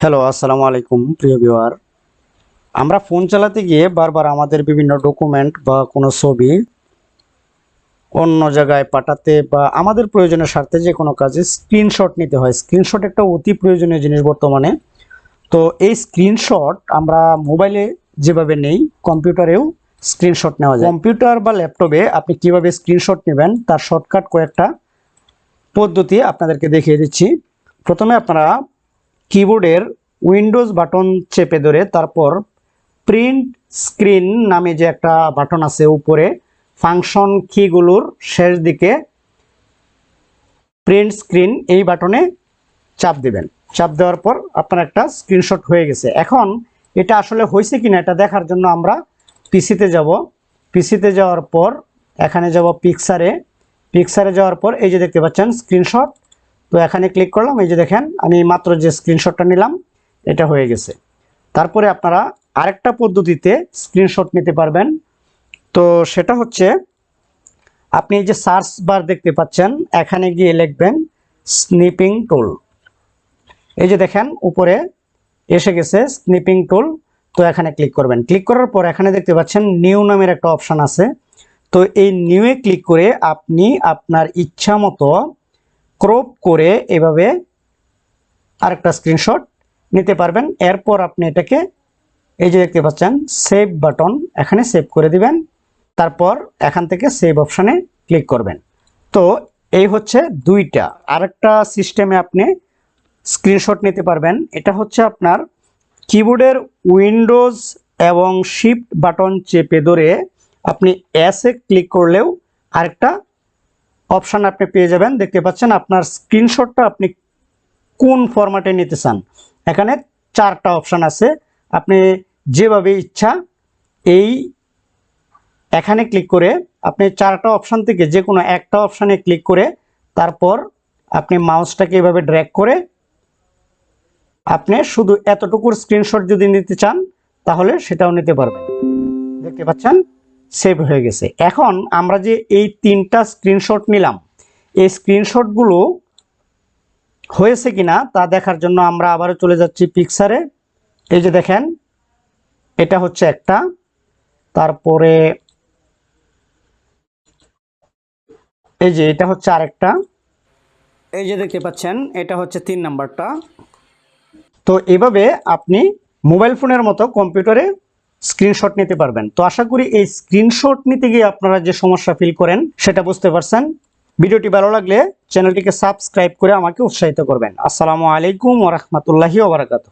Hello আসসালামু আলাইকুম, প্রিয় ভিউয়ার আমরা ফোন চালাতে গিয়ে বারবার আমাদের বিভিন্ন ডকুমেন্ট বা কোনো ছবি অন্য জায়গায় পাঠাতে বা আমাদের প্রয়োজনের স্বার্থে যে কোনো কাজে স্ক্রিনশট নিতে হয়। স্ক্রিনশট একটা অতি প্রয়োজনীয় জিনিস বর্তমানে। তো এই স্ক্রিনশট আমরা মোবাইলে যেভাবে নেই কম্পিউটারেও স্ক্রিনশট নেওয়া যায়। কম্পিউটার বা ল্যাপটপে আপনি কীভাবে স্ক্রিনশট নেবেন, তার শর্টকাট কয়েকটা পদ্ধতি আপনাদেরকে দেখিয়ে দিচ্ছি। প্রথমে আপনারা কিবোর্ডের উইন্ডোজ বাটন চেপে ধরে তারপর প্রিন্ট স্ক্রিন নামে যে একটা বাটন আছে উপরে ফাংশন কিগুলোর শেষ দিকে প্রিন্ট স্ক্রিন এই বাটনে চাপ দিবেন। চাপ দেওয়ার পর আপনার একটা স্ক্রিনশট হয়ে গেছে। এখন এটা আসলে হয়েছে কিনা এটা দেখার জন্য আমরা পিসিতে যাব। পিসিতে যাওয়ার পর, এখানে যাব পিকসারে পিকসারে যাওয়ার পর এই যে দেখতে পাচ্ছেন স্ক্রিনশট তো এখানে ক্লিক করলাম, এই যে দেখেন, আমি মাত্র যে স্ক্রিনশটটা নিলাম, এটা হয়ে গেছে। তারপরে আপনারা আরেকটা পদ্ধতিতে স্ক্রিনশট নিতে পারবেন। তো সেটা হচ্ছে, আপনি এই যে সার্চ বার দেখতে পাচ্ছেন, এখানে গিয়ে লিখবেন স্নিপিং টুল এই যে দেখেন, উপরে এসে গেছে স্নিপিং টুল তো এখানে ক্লিক করবেন। ক্লিক করার পর এখানে দেখতে পাচ্ছেন নিউ নামের একটা অপশান আছে। তো এই নিউয়ে ক্লিক করে আপনি আপনার ইচ্ছা মতো ক্রপ করে এভাবে আরেকটা স্ক্রিনশট নিতে পারবেন। এরপর আপনি এটাকে এই যে দেখতে পাচ্ছেন সেভ বাটন এখানে সেভ করে দিবেন। তারপর এখান থেকে সেভ অপশানে ক্লিক করবেন। তো এই হচ্ছে দুইটা। আরেকটা সিস্টেমে আপনি স্ক্রিনশট নিতে পারবেন। এটা হচ্ছে আপনার কিবোর্ডের উইন্ডোজ এবং শিফট বাটন চেপে ধরে আপনি এসে ক্লিক করলেও আরেকটা অপশান আপনি পেয়ে যাবেন। দেখতে পাচ্ছেন আপনার স্ক্রিনশটটা আপনি কোন ফরম্যাটে নিতে চান। এখানে চারটা অপশান আছে। আপনি যেভাবে ইচ্ছা এই এখানে ক্লিক করে আপনি চারটা অপশান থেকে যে কোনো একটা অপশানে ক্লিক করে তারপর আপনি মাউসটাকে এভাবে ড্র্যাগ করে আপনি শুধু এতটুকুর স্ক্রিনশট যদি নিতে চান, তাহলে সেটাও নিতে পারবেন। দেখতে পাচ্ছেন? সেভ হয়ে গেছে। এখন আমরা যে এই তিনটা স্ক্রিনশট নিলাম, এই স্ক্রিনশটগুলো হয়েছে কিনা তা দেখার জন্য আমরা আবারও চলে যাচ্ছি পিকচারে এই যে দেখেন, এটা হচ্ছে একটা। তারপরে এই যে এটা হচ্ছে আরেকটা। এই যে দেখতে পাচ্ছেন, এটা হচ্ছে তিন নাম্বারটা। তো এভাবে আপনি মোবাইল ফোনের মতো কম্পিউটারে স্ক্রিনশট নিতে পারবেন। তো আশা করি এই স্ক্রিনশট নিতে গিয়ে আপনারা যে সমস্যা ফিল করেন, সেটা বুঝতে পারছেন। ভিডিওটি ভালো লাগলে চ্যানেলটিকে সাবস্ক্রাইব করে আমাকে উৎসাহিত করবেন। আসসালামু আলাইকুম ওরহমতুল্লাহি ওবরাকাতু